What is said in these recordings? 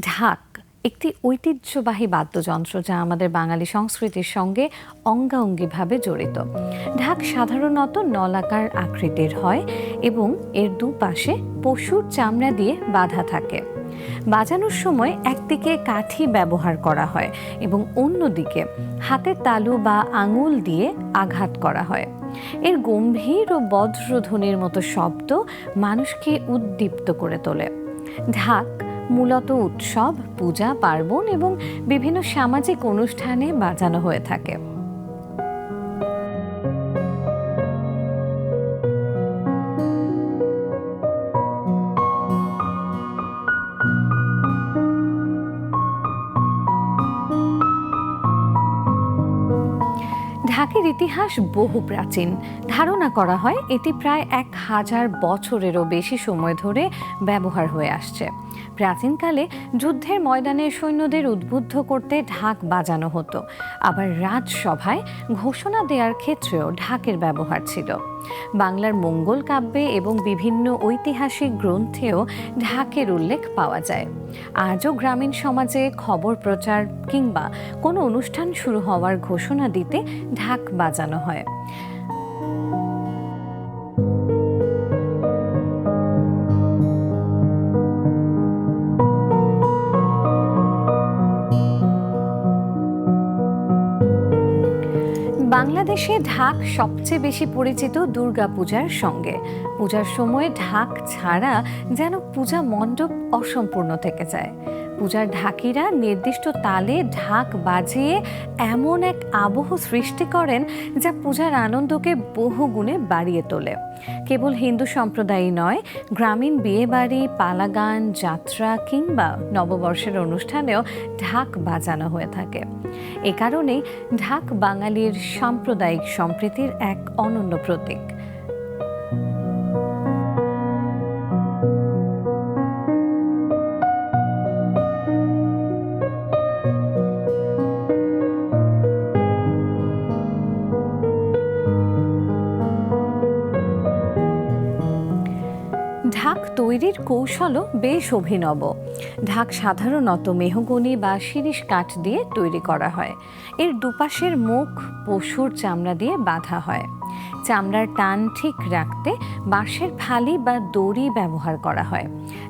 ঢাক, একটি ঐতিহ্যবাহী বাদ্যযন্ত্র যা আমাদের বাঙালি সংস্কৃতির সঙ্গে অঙ্গাঙ্গিভাবে জড়িত। ঢাক সাধারণত নলাকার আকৃতির হয় এবং এর দুপাশে পশুর চামড়া দিয়ে বাঁধা থাকে। বাজানোর সময় একদিকে কাঠি ব্যবহার করা হয় এবং অন্যদিকে হাতের তালু বা আঙুল দিয়ে আঘাত করা হয়। এর গম্ভীর ও বজ্রধ্বনির মতো শব্দ মানুষকে উদ্দীপ্ত করে তোলে। ঢাক মূলত উৎসব পূজা পার্বণ এবং বিভিন্ন সামাজিক অনুষ্ঠানে বাজানো হয়ে থাকে। ঢাকের ইতিহাস বহু প্রাচীন। ধারণা করা হয় এটি প্রায় এক হাজার বছরেরও বেশি সময় ধরে ব্যবহার হয়ে আসছে। প্রাচীনকালে যুদ্ধের ময়দানে সৈন্যদের উদ্বুদ্ধ করতে ঢাক বাজানো হতো। আবার রাজসভায় ঘোষণা দেওয়ার ক্ষেত্রেও ঢাকের ব্যবহার ছিল। বাংলার মঙ্গল কাব্যে এবং বিভিন্ন ঐতিহাসিক গ্রন্থেও ঢাকের উল্লেখ পাওয়া যায়। আজও গ্রামীণ সমাজে খবর প্রচার কিংবা কোনো অনুষ্ঠান শুরু হওয়ার ঘোষণা দিতে ঢাক বাজানো হয়। বাংলাদেশে ঢাক সবচেয়ে বেশি পরিচিত দুর্গা পূজার সঙ্গে। পূজার সময় ঢাক ছাড়া যেন পূজা মণ্ডপ অসম্পূর্ণ থেকে যায়। পূজার ঢাকিরা নির্দিষ্ট তালে ঢাক বাজিয়ে এমন এক আবহ সৃষ্টি করেন যা পূজার আনন্দকে বহুগুণে বাড়িয়ে তোলে। কেবল হিন্দু সম্প্রদায়ই নয়, গ্রামীণ বিয়েবাড়ি, পালাগান, যাত্রা কিংবা নববর্ষের অনুষ্ঠানেও ঢাক বাজানো হয়ে থাকে। এ কারণেই ঢাক বাঙালির সাম্প্রদায়িক সম্প্রীতির এক অনন্য প্রতীক। ঢাক তৈরির কৌশলও বেশ অভিনব। ঢাক সাধারণত মেহগনি বা শিরিষ কাঠ দিয়ে তৈরি করা হয়। এর দুপাশের মুখ, পশুর চামড়া দিয়ে বাঁধা হয়। চামড়ার টান ঠিক রাখতে বাঁশের ফালি বা দড়ি ব্যবহার করা হয়।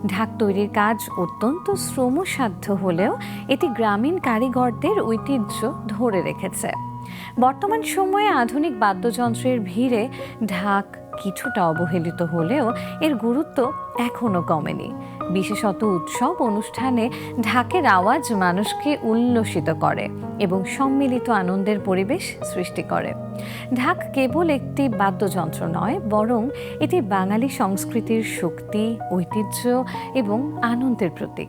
ঢাক তৈরির কাজ অত্যন্ত শ্রমসাধ্য হলেও এটি গ্রামীণ কারিগরদের ঐতিহ্য ধরে রেখেছে। বর্তমান সময়ে আধুনিক বাদ্যযন্ত্রের ভিড়ে ঢাক কিছুটা অবহেলিত হলেও এর গুরুত্ব এখনও কমেনি। বিশেষত উৎসব অনুষ্ঠানে ঢাকের আওয়াজ মানুষকে উল্লসিত করে এবং সম্মিলিত আনন্দের পরিবেশ সৃষ্টি করে। ঢাক কেবল একটি বাদ্যযন্ত্র নয়, বরং এটি বাঙালি সংস্কৃতির শক্তি, ঐতিহ্য এবং আনন্দের প্রতীক।